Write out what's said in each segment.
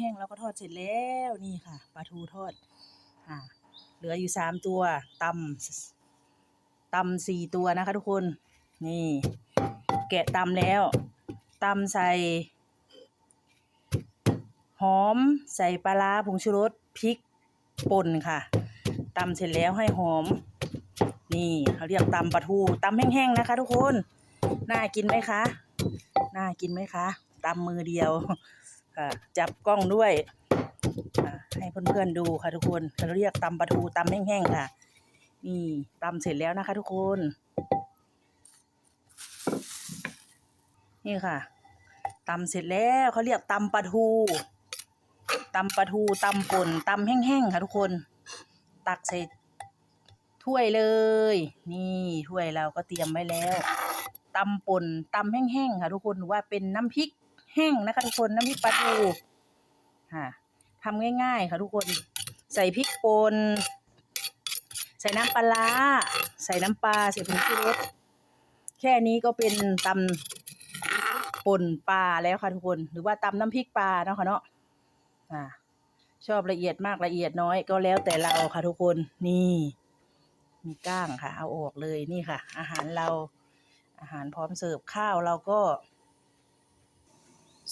แห้งแล้วก็ทอดเสร็จแล้วนี่ค่ะปลาทูทอดอ่าเหลืออยู่สามตัวตำตำสี่ตัวนะคะทุกคนนี่แกะตำแล้วตำใส่หอมใส่ปลาร้าผงชูรสพริกป่นค่ะตำเสร็จแล้วให้หอม นี่เขาเรียกตำปลาทูตำแห้งๆนะคะ ทุกคน น่ากินไหมคะ น่ากินไหมคะตำมือเดียว ค่ะจับกล้องด้วยให้เพื่อนๆดูค่ะทุกคนเขาเรียกตำปลาทูตำแห้งๆค่ะ นี่ตำเสร็จแล้วนะคะทุกคน นี่ค่ะตำเสร็จแล้วเขาเรียกตำปลาทูตำปลาทูตำป่นตำแห้งๆค่ะทุกคน ตักใส่ถ้วยเลย นี่ถ้วยเราก็เตรียมไว้แล้วตำป่นตำแห้งๆค่ะทุกคนหรือว่าเป็นน้ำพริก แห้งนะคะทุกคนน้ำพริกปลาทูค่ะทำง่าย ๆ ค่ะทุกคนใส่พริกป่นใส่น้ำปลาใส่น้ำปลาใส่ผงชูรสแค่นี้ก็เป็นตำป่นปลาแล้วค่ะทุกคน หรือว่าตำน้ำพริกปลาเนาะค่ะเนาะอ่าชอบละเอียดมากละเอียดน้อยก็แล้วแต่เราค่ะทุกคนนี่ มีก้างค่ะ เอาออกเลยนี่ค่ะ อาหารเราอาหารพร้อมเสิร์ฟข้าวเราก็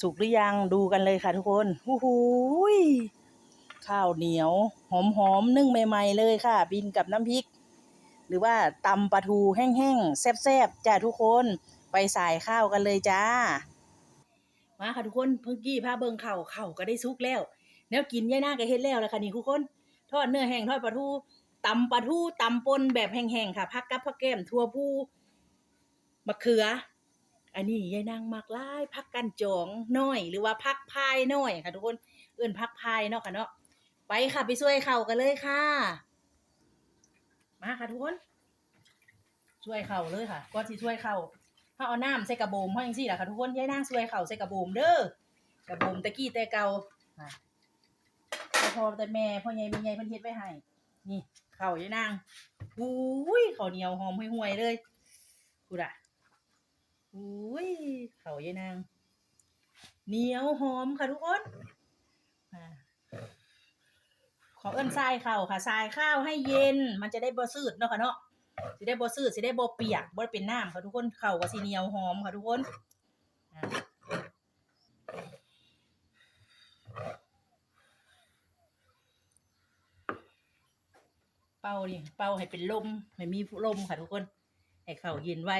สุกหรือยังดูกันเลยค่ะทุกคนหูหูยข้าวเหนียว หอมหอมนึ่งใหม่ๆเลยค่ะ บินกับน้ำพริก หรือว่าตำปลาทูแห้งๆแซ่บๆจ้าทุกคนไปสายข้าวกันเลยจ้า มาค่ะทุกคนเพิ่งกี้พาเบิงเข่าเข่าก็ได้สุกแล้วแนวกินย่ายหน้าก็เฮ็ดแล้วแหละค่ะนี่ทุกคน ทอดเนื้อแห้งทอดปลาทูตำปลาทูตำปนแบบแห้งๆค่ะพักกับผักแก้มทั่วผู้มะเขือ อันนี้ยายนางมักหลายพักกันจองน้อย หรือว่าพักพายน้อยค่ะทุกคนเอื่นพักพายเนาะค่ะเนาะไปค่ะไปช่วยเข่ากันเลยค่ะ มาค่ะทุกคนช่วยเข่าเลยค่ะก่อนที่ช่วยเข่าถ้าเอาน้ำใส่กระโบมเพราะย่างซี่แหละค่ะทุกคนยายนางช่วยเข่าใส่กระโบมเด้อกระโบมตะกี้แต่เก่าพอแต่แม่พ่อใหญ่แม่ใหญ่เพิ่นเฮ็ดไว้ให้นี่เข่ายายนางอุ้ยเขาเหนียวหอมห่วยๆเลยกูด่ะ อุ้ยเขายายนางเหนียวหอมค่ะทุกคนอขอเอิ้นทรายข้าวค่ะทรายข้าวให้เย็น มันจะได้บ่สืดเนาะค่ะเนาะสิได้บ่สืดสิได้บ่เปียกบ่เป็นน้ำค่ะทุกคนข้าวก็สิเหนียวหอมค่ะทุกคนเป่านี่เป่าให้เป็นลมให้มีลมค่ะทุกคน ให้เข้าเย็นไว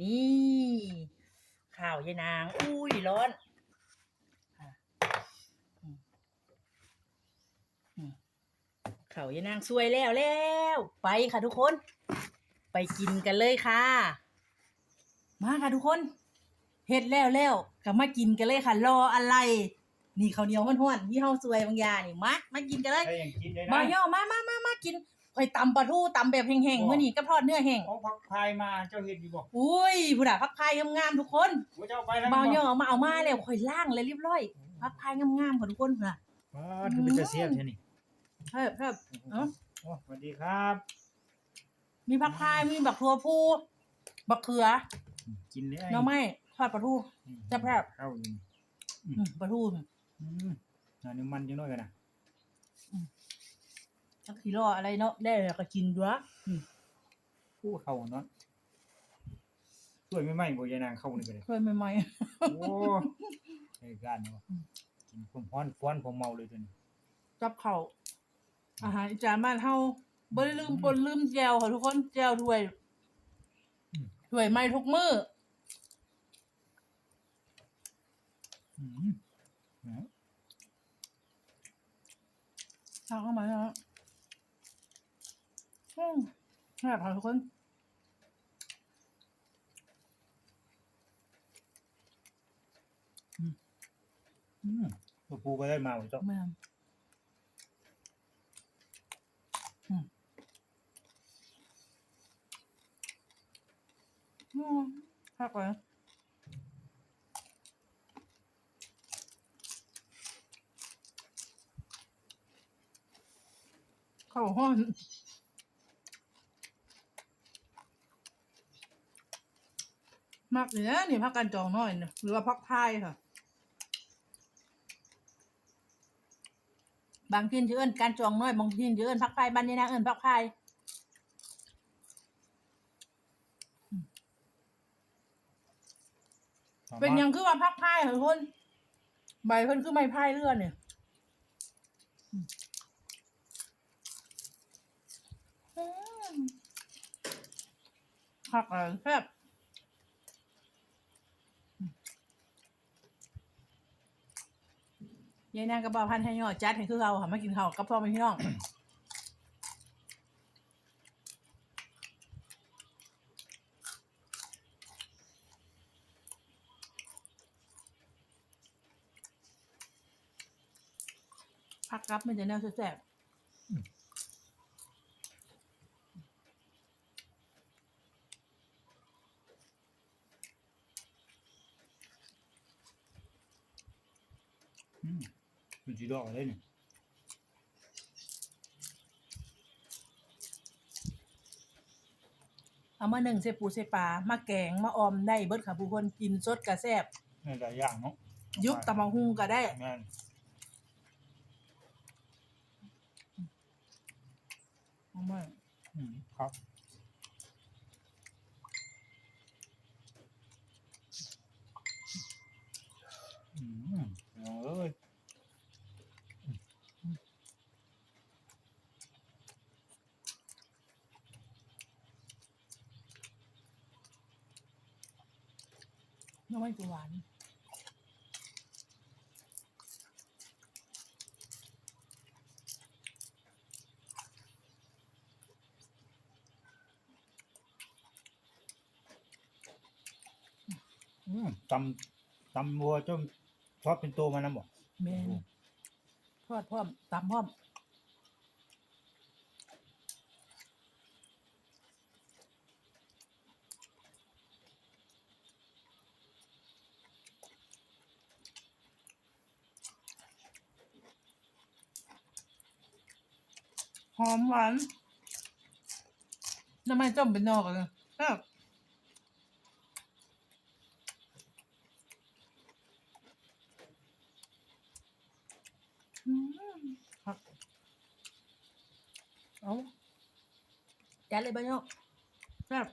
นี่ข้าวยายนาง อุ้ยร้อนอะอืมอืมข้าวยายนางสวยแล้วแล้ว ไปค่ะทุกคน ไปกินกันเลยค่ะ มาค่ะทุกคนเฮ็ดแล้วแล้วก็มากินกันเลยค่ะ รออะไร นี่ข้าวเหนียวห้วนๆยี่ห้อสวยบางอยางนี่มามากินกันเลยถ้ายังกินได้มานะย่อมามามามากิน ข่อยตำปลาทูตำแบบแห้งๆมื้อนี้ก็ทอดเนื้อแห้งของพักพายมาเจ้าเห็ดอยู่บ่อุ้ยผู้ด่าพักพายงามๆทุกคนว่าเจ้าไปแล้วเบาเนาะมาเอามาแล้วข่อยล่างเลยเรียบร้อยพักพายงามๆค่ะทุกคนค่ะอ๋อคือเป็นจะเสียบใช่นี่เพิ่มเพิ่มเอ้าโอ้สวัสดีครับ มีพักพายมีบักทัวพูบักเขือ กินเลยหน้องไม้ทอดปลาทูแซ่บเข้าอยู่อืมปลาทูอืมอันนี้มันจังน้อยกันนะ จักสีรออะไรเนาะได้แล้วก็กินด้วยอืมผู้เข้าเนาะช่วยไม่ไหม้บ่ยายนางเข้านี่ก็เลย เคยใหม่โอ้ไอ้การเนาะกินผมฮ้อนฟ้อนผมเมาเลยตัวนี้ๆกับข้าวอาหารอีจานบ้านเฮาบ่ได้ลืมปนลืมแจวค่ะทุกคนแจวถ้วยถ้วยใหม่ทุกมื้ออืมนะ ทางเข้ามาแล้ว อืมแซ่บค่ะทุกคนอืมตัวปูก็ได้มาบ่เจ้าแม่นอืมอืมพักเลยข้าวห้อน มากเลยนะนี่พักกันจองน้อยเนี่ยหรือว่าพักพายค่ะ บางทีชื่อเอิ้นการจองน้อยบางทีชื่อเอิ้นพักพายบ้านยายนางเอิ้นพักพายเป็นหยังคือว่าพักพายเหรอคนใบเพิ่นคือไม้พายเรือเนี่ยอืมผักอะไรแซ่บ ยายนางกระเป๋าพันให้ย่อจัดให้คือเราค่ะมากินข้าวกับพ่อแม่พี่น้องพักรับมันจะแนวแซ่บอืม มันจีดอกอะไรเนี่ยๆเอามาหนึ่งเสปูเสปลามาแกงมาออมได้เบิดค่ะผู้คนกินสดกระแซ่บนี่หลายอย่างเนาะยุบตะมังหุงก็ได้แม่นเอามาอืมครับอืมเอาเอ้ย น้ำมันจะหวานอืมตำตำวัวจนชอบเป็นตัวมันนะบอกแมนทอดพร้อมตำพร้อม หอมหวานน้ำมันต้มเป็นนอกเลยครับอืมครับเอาจัดเลยบ้านยกครับ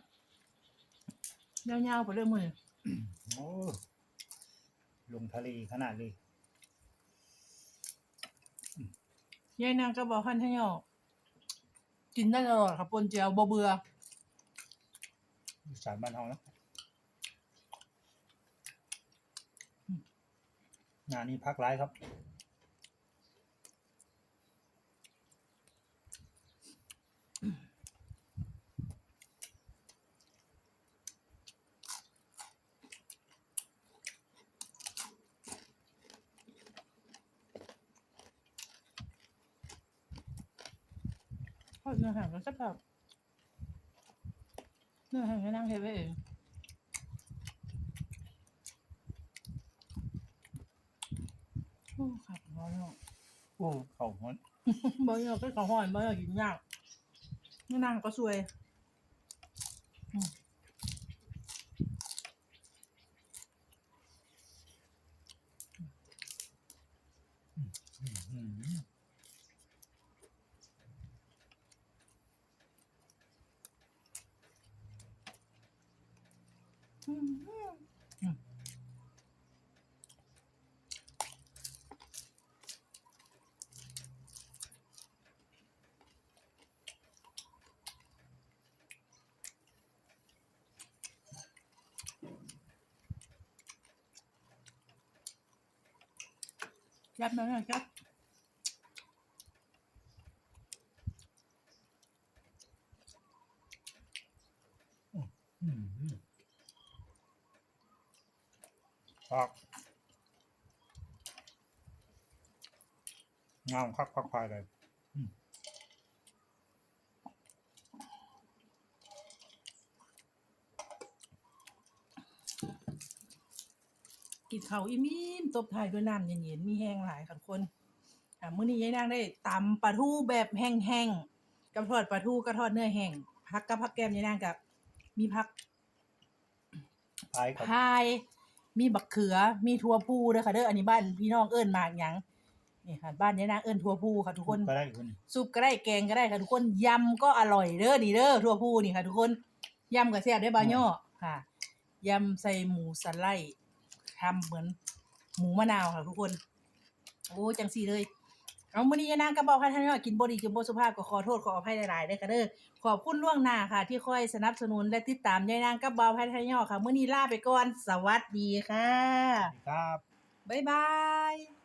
ยาวๆไปเรื่อยมือโอ้ลงทะเลขนาดเลยยายนางก็บอกพันให้ยอก กินได้ตลอดครับปนเจียวบ่เบื่อสารบ้านเฮานะงานนี้พักร้ายครับ ดเนื้อแห้งก็จะแบบเนื้อแห้งก็นั่งเทไว้เองโอ้ขับร้อนอะโอ้เข่าฮ้อนบ่อยากก็ของหอนบ่อยากกินยากนี่นางก็สวยอืม อืม อืมอืมยับมาหน่อยครับ อืมพัก งามคักพักควายเลยกินข้าวอิ่มๆตบท้ายด้วยน้ำเย็นๆมีแห้งหลายค่ะทุกคนอ่ามื้อนี้ยายนางได้ตำปลาทูแบบแห้งๆกับทอดปลาทูกับทอดเนื้อแห้งพักกับพักแก้มยายนางกับ มีพักพายกับพาย มีบักเขือมีทั่วพูเด้อค่ะเด้ออันนี้บ้านพี่น้องเอิ้นหมากหยัง นี่ค่ะบ้านยายนางเอิ้นทั่วผู้ค่ะทุกคน ก็ได้คนซุปก็ได้แกงก็ได้ค่ะทุกคนยำก็อร่อยเด้อนี่เด้อทั่วผู้นี่ค่ะ ทุกคนยำกับแซ่บได้อบาย่อค่ะยำใส่หมูสไลด์ทำเหมือนหมูมะนาวค่ะ ทุกคนโอ้จังสี่เลยเอามื้อนี้ยายนางกระเป๋าพันธะกินบ่ดีกินบ่สุภาพก็ขอโทษขออภัยหลายๆเด้อค่ะเด้อขอบคุณล่วงหน้าค่ะ ที่คอยสนับสนุนและติดตามยายนางกระเป๋าพันธะค่ะมื้อนี้ลาไปก่อนสวัสดีค่ะ ครับบ๊ายบาย